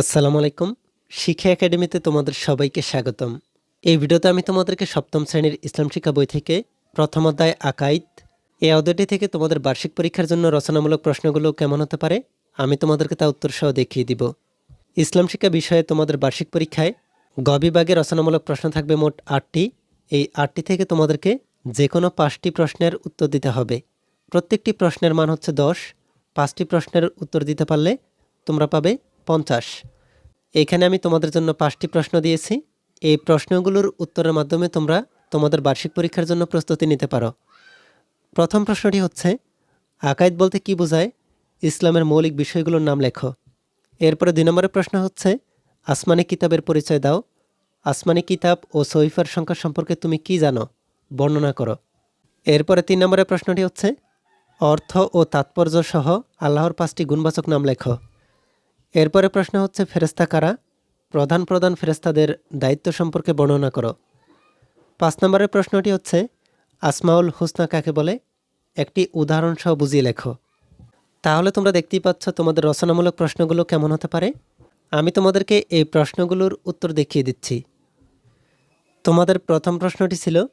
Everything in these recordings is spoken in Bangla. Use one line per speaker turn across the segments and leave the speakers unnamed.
আসসালামু আলাইকুম। শিক্ষা একাডেমিতে তোমাদের সবাইকে স্বাগতম। এই ভিডিওতে আমি তোমাদেরকে সপ্তম শ্রেণির ইসলাম শিক্ষা বই থেকে প্রথম অধ্যায় আকাইদ এই অধ্যায়টি থেকে তোমাদের বার্ষিক পরীক্ষার জন্য রচনামূলক প্রশ্নগুলো কেমন হতে পারে, আমি তোমাদেরকে তা উত্তর সহ দেখিয়ে দিব। ইসলাম শিক্ষা বিষয়ে তোমাদের বার্ষিক পরীক্ষায় গ বিভাগে রচনামূলক প্রশ্ন থাকবে মোট আটটি। এই আটটি থেকে তোমাদেরকে যে কোনো পাঁচটি প্রশ্নের উত্তর দিতে হবে। প্রত্যেকটি প্রশ্নের মান হচ্ছে দশ। পাঁচটি প্রশ্নের উত্তর দিতে পারলে তোমরা পাবে পঞ্চাশ। এখানে আমি তোমাদের জন্য পাঁচটি প্রশ্ন দিয়েছি। এই প্রশ্নগুলোর উত্তরের মাধ্যমে তোমরা তোমাদের বার্ষিক পরীক্ষার জন্য প্রস্তুতি নিতে পারো। প্রথম প্রশ্নটি হচ্ছে, আকাইদ বলতে কি বোঝায়? ইসলামের মৌলিক বিষয়গুলোর নাম লেখো। এরপরে দুই নম্বরের প্রশ্ন হচ্ছে, আসমানি কিতাবের পরিচয় দাও। আসমানি কিতাব ও সহিফার সংখ্যা সম্পর্কে তুমি কি জানো? বর্ণনা করো। এরপরে তিন নম্বরের প্রশ্নটি হচ্ছে, অর্থ ও তাৎপর্য সহ আল্লাহর পাঁচটি গুণবাচক নাম লেখো। এরপরে প্রশ্ন হচ্ছে ফেরেস্তা কারা? প্রধান প্রধান ফেরেস্তাদের দায়িত্ব সম্পর্কে বর্ণনা করো। পাঁচ নম্বরের প্রশ্নটি হচ্ছে, আসমাউল হুসনা কাকে বলে? একটি উদাহরণ সহ বুঝিয়ে লেখো। তাহলে তোমরা দেখতেই পাচ্ছ তোমাদের রচনামূলক প্রশ্নগুলো কেমন হতে পারে। আমি তোমাদেরকে এই প্রশ্নগুলোর উত্তর দেখিয়ে দিচ্ছি। তোমাদের প্রথম প্রশ্নটি ছিল,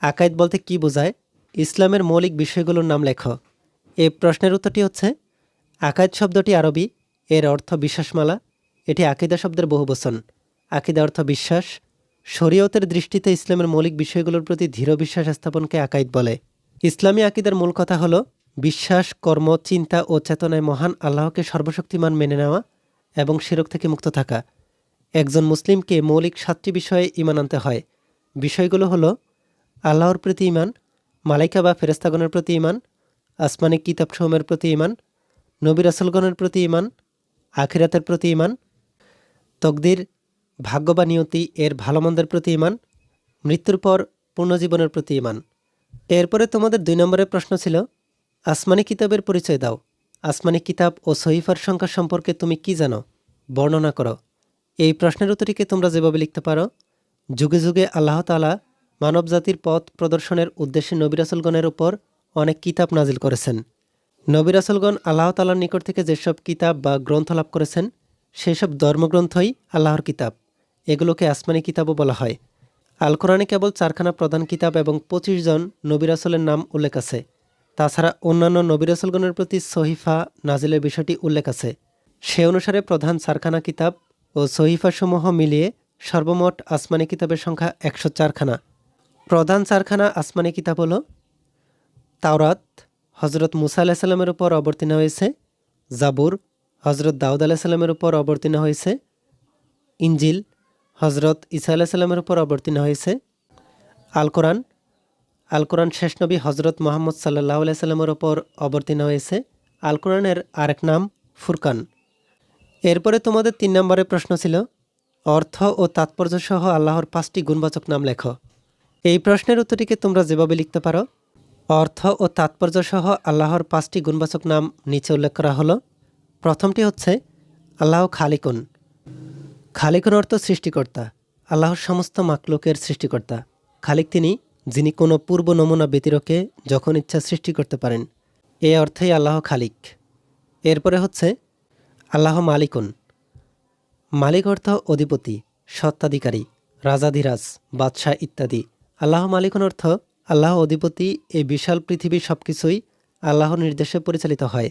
আকাইদ বলতে কি বোঝায়? ইসলামের মৌলিক বিষয়গুলোর নাম লেখো। এই প্রশ্নের উত্তরটি হচ্ছে, আকাইদ শব্দটি আরবি এর অর্থ বিশ্বাসমালা, এটি আকিদা শব্দের বহুবচন আকিদা অর্থ বিশ্বাস, শরীয়তের দৃষ্টিতে ইসলামের মৌলিক বিষয়গুলোর প্রতি দৃঢ় বিশ্বাস স্থাপনকে আকাইদ বলে। ইসলামী আকিদার মূল কথা হলো বিশ্বাস, কর্ম, চিন্তা ও চেতনায় মহান আল্লাহকে সর্বশক্তিমান মেনে নেওয়া এবং শিরক থেকে মুক্ত থাকা। একজন মুসলিমকে মৌলিক সাতটি বিষয়ে ইমান আনতে হয়। বিষয়গুলো হলো আল্লাহর প্রতি ইমান মালাইকা বা ফেরেস্তাগণের প্রতি ইমান আসমানিক কিতাবসমূহের প্রতি ইমান নবী রাসুলগণের প্রতি ইমান আখিরাতের প্রতি ইমান তকদির ভাগ্য বা নিয়তি এর ভালো মন্দের প্রতি ইমান মৃত্যুর পর পূর্ণজীবনের প্রতি ইমান এরপরে তোমাদের দুই নম্বরের প্রশ্ন ছিল, আসমানি কিতাবের পরিচয় দাও। আসমানি কিতাব ও সহিফার সংখ্যা সম্পর্কে তুমি কি জানো? বর্ণনা করো। এই প্রশ্নের উত্তরটিকে তোমরা যেভাবে লিখতে পারো, যুগে যুগে আল্লাহ তালা মানব জাতির পথ প্রদর্শনের উদ্দেশ্যে নবিরাসলগণের উপর অনেক কিতাব নাজিল করেছেন। নবিরাসলগণ আল্লাহ তালার নিকট থেকে যেসব কিতাব বা গ্রন্থ লাভ করেছেন, সেসব ধর্মগ্রন্থই আল্লাহর কিতাব। এগুলোকে আসমানি কিতাবও বলা হয়। আল কোরআনে কেবল চারখানা প্রধান কিতাব এবং পঁচিশ জন নবিরাসলের নাম উল্লেখ আছে। তাছাড়া অন্যান্য নবিরাসলগণের প্রতি সহিফা নাজিলের বিষয়টি উল্লেখ আছে। সে অনুসারে প্রধান চারখানা কিতাব ও সহিফাসমূহ মিলিয়ে সর্বমোট আসমানি কিতাবের সংখ্যা একশো চারখানা। প্রধান চারখানা আসমানি কিতাব হল তাওরাত হজরত মুসা আলাহিসাল্লামের উপর অবতীর্ণ হয়েছে, জাবুর হজরত দাউদ আলাহিসাল্লামের উপর অবতীর্ণ হয়েছে ইঞ্জিল হজরত ইসা আলাহিসাল্লামের উপর অবতীর্ণ হয়েছে আল কোরআন আল কোরআন শেষ নবী হজরত মোহাম্মদ সাল্লাহ আলাইসাল্লামের ওপর অবতীর্ণ হয়েছে। আল কোরআনের আরেক নাম ফুরকান। এরপরে তোমাদের তিন নম্বরের প্রশ্ন ছিল, অর্থ ও তাৎপর্য সহ আল্লাহর পাঁচটি গুণবাচক নাম লেখো। এই প্রশ্নের উত্তরটিকে তোমরা যেভাবে লিখতে পারো অর্থ ও তাৎপর্য সহ আল্লাহর পাঁচটি গুণবাচক নাম নিচে উল্লেখ করা হলো। প্রথমটি হচ্ছে, আল্লাহ খালিকুন। খালিকুন অর্থ সৃষ্টিকর্তা, আল্লাহর সমস্ত মাকলুকের সৃষ্টিকর্তা। খালিক তিনি, যিনি কোনো পূর্ব নমুনা ব্যতিরকে যখন ইচ্ছা সৃষ্টি করতে পারেন। এ অর্থেই আল্লাহ খালিক। এরপরে হচ্ছে, আল্লাহ মালিকুন। মালিক অর্থ অধিপতি, সত্ত্বাধিকারী, রাজাধিরাজ, বাদশাহ ইত্যাদি। আল্লাহ মালিকুন অর্থ আল্লাহ অধিপতি এই বিশাল পৃথিবীর সব কিছুই আল্লাহর নির্দেশে পরিচালিত হয়।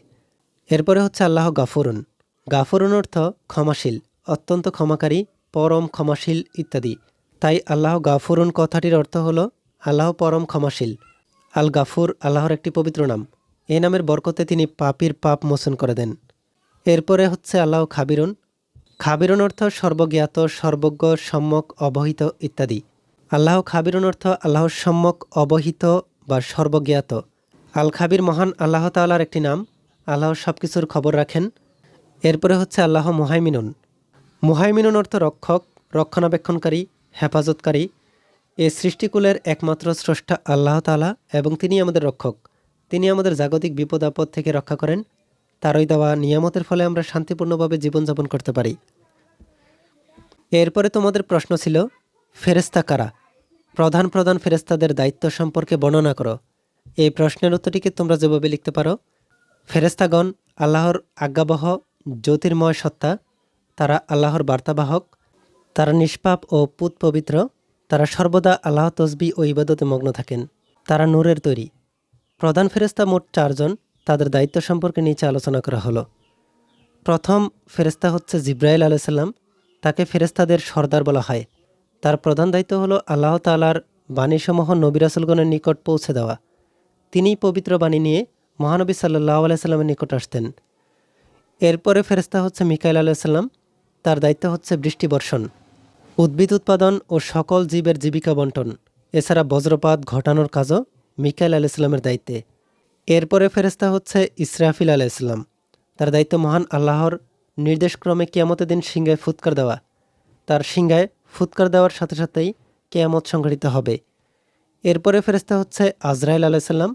এরপরে হচ্ছে আল্লাহ গাফরুন। গাফরুন অর্থ ক্ষমাশীল, অত্যন্ত ক্ষমাকারী, পরম ক্ষমাশীল ইত্যাদি। তাই আল্লাহ গাফরুন কথাটির অর্থ হল আল্লাহ পরম ক্ষমাশীল। আল গাফুর আল্লাহর একটি পবিত্র নাম। এই নামের বরকতে তিনি পাপির পাপ মোচন করে দেন। এরপরে হচ্ছে আল্লাহ খাবিরুন। খাবিরুন অর্থ সর্বজ্ঞাত, সর্বজ্ঞ, সম্যক, অবহিত ইত্যাদি। আল্লাহ খাবিরুন অর্থ আল্লাহর সম্যক, অবহিত বা সর্বজ্ঞাত। আল খাবির মহান আল্লাহ তাল্লার একটি নাম। আল্লাহ সব কিছুর খবর রাখেন। এরপরে হচ্ছে আল্লাহ মুহাইমিনুন। মুহাইমিনুন অর্থ রক্ষক, রক্ষণাবেক্ষণকারী, হেফাজতকারী। এ সৃষ্টিকুলের একমাত্র স্রষ্টা আল্লাহ তালা এবং তিনি আমাদের রক্ষক। তিনি আমাদের জাগতিক বিপদ, আপদ থেকে রক্ষা করেন। তারই দেওয়া নিয়ামতের ফলে আমরা শান্তিপূর্ণভাবে জীবনযাপন করতে পারি। এরপরে তোমাদের প্রশ্ন ছিল ফেরেস্তা কারা? প্রধান প্রধান ফেরেস্তাদের দায়িত্ব সম্পর্কে বর্ণনা করো। এই প্রশ্নের উত্তরটিকে তোমরা যেভাবে লিখতে পারো ফেরেস্তাগণ আল্লাহর আজ্ঞাবহ জ্যোতির্ময় সত্তা, তারা আল্লাহর বার্তাবাহক, তারা নিষ্পাপ ও পুত পবিত্র, তারা সর্বদা আল্লাহ তসবি ও ইবাদতে মগ্ন থাকেন, তারা নূরের তৈরি। প্রধান ফেরেস্তা মোট চারজন, তাদের দায়িত্ব সম্পর্কে নিচে আলোচনা করা হলো। প্রথম ফেরেস্তা হচ্ছে জিব্রাইল আলাইসাল্লাম তাকে ফেরেস্তাদের সর্দার বলা হয়। তার প্রধান দায়িত্ব হলো আল্লাহ তালার বাণীসমূহ নবিরাসুলগণের নিকট পৌঁছে দেওয়া। তিনিই পবিত্র বাণী নিয়ে মহানবী সাল্লাহ আলাইসাল্লামের নিকট আসতেন। এরপরে ফেরেস্তা হচ্ছে মিকাইল আলাইসাল্লাম তার দায়িত্ব হচ্ছে বৃষ্টি বর্ষণ, উদ্ভিদ উৎপাদন ও সকল জীবের জীবিকা বন্টন। এছাড়া বজ্রপাত ঘটানোর কাজও মিকাইল আলাইসাল্লামের দায়িত্বে। এরপরে ফেরেস্তা হচ্ছে ইসরাফিল আলাইসাল্লাম তার দায়িত্ব মহান আল্লাহর নির্দেশক্রমে কিয়ামতের দিন সিংহায় ফুৎকার দেওয়া। তার সিংহায় ফুৎকার দেওয়ার সাথে সাথেই কেয়ামত সংঘটিত হবে। এরপরে ফেরেস্তা হচ্ছে আজরাইল আলাইসাল্লাম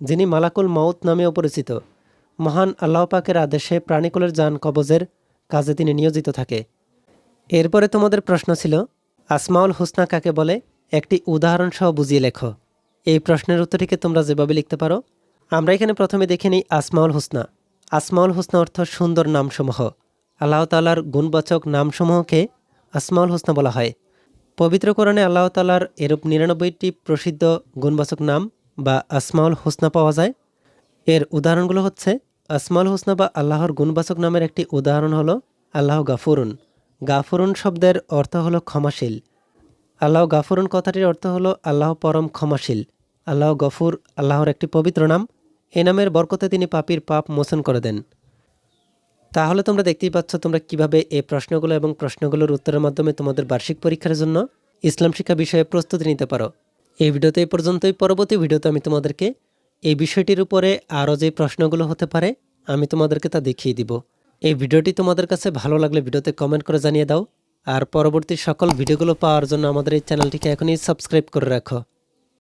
যিনি মালাকুল মাউত নামেও পরিচিত মহান আল্লাহ পাকের আদেশে প্রাণীকুলের যান কবজের কাজে তিনি নিয়োজিত থাকে। এরপরে তোমাদের প্রশ্ন ছিল, আসমাউল হুসনা কাকে বলে? একটি উদাহরণ সহ বুঝিয়ে লেখো। এই প্রশ্নের উত্তরটিকে তোমরা যেভাবে লিখতে পারো, আমরা এখানে প্রথমে দেখে নিই আসমাউল হুসনা। আসমাউল হুসনা অর্থ সুন্দর নামসমূহ। আল্লাহ তালার গুণবাচক নামসমূহকে আসমাউল হোসনা বলা হয়। পবিত্র কোরআনে আল্লাহ তালার এরূপ নিরানব্বইটি প্রসিদ্ধ গুণবাচক নাম বা আসমাউল হুসনা পাওয়া যায়। এর উদাহরণগুলো হচ্ছে, আসমাউল হোসনা বা আল্লাহর গুণবাচক নামের একটি উদাহরণ হলো, আল্লাহ গাফুরুন। গাফুরুন শব্দের অর্থ হলো ক্ষমাশীল। আল্লাহ গাফুরুন কথাটির অর্থ হলো, আল্লাহ পরম ক্ষমাশীল। আল্লাহ গফুর, আল্লাহর একটি পবিত্র নাম। এ নামের বরকতে তিনি পাপির পাপ মোচন করে দেন। তাহলে তোমরা দেখতেই পাচ্ছ তোমরা কীভাবে এই প্রশ্নগুলো এবং প্রশ্নগুলোর উত্তরের মাধ্যমে তোমাদের বার্ষিক পরীক্ষার জন্য ইসলাম শিক্ষা বিষয়ে প্রস্তুতি নিতে পারো। এই ভিডিওতে এই পর্যন্তই। পরবর্তী ভিডিওতে আমি তোমাদেরকে এই বিষয়টির উপরে আরও যে প্রশ্নগুলো হতে পারে, আমি তোমাদেরকে তা দেখিয়ে দিব। এই ভিডিওটি তোমাদের কাছে ভালো লাগলে ভিডিওতে কমেন্ট করে জানিয়ে দাও। আর পরবর্তী সকল ভিডিওগুলো পাওয়ার জন্য আমাদের এই চ্যানেলটিকে এখনই সাবস্ক্রাইব করে রাখো।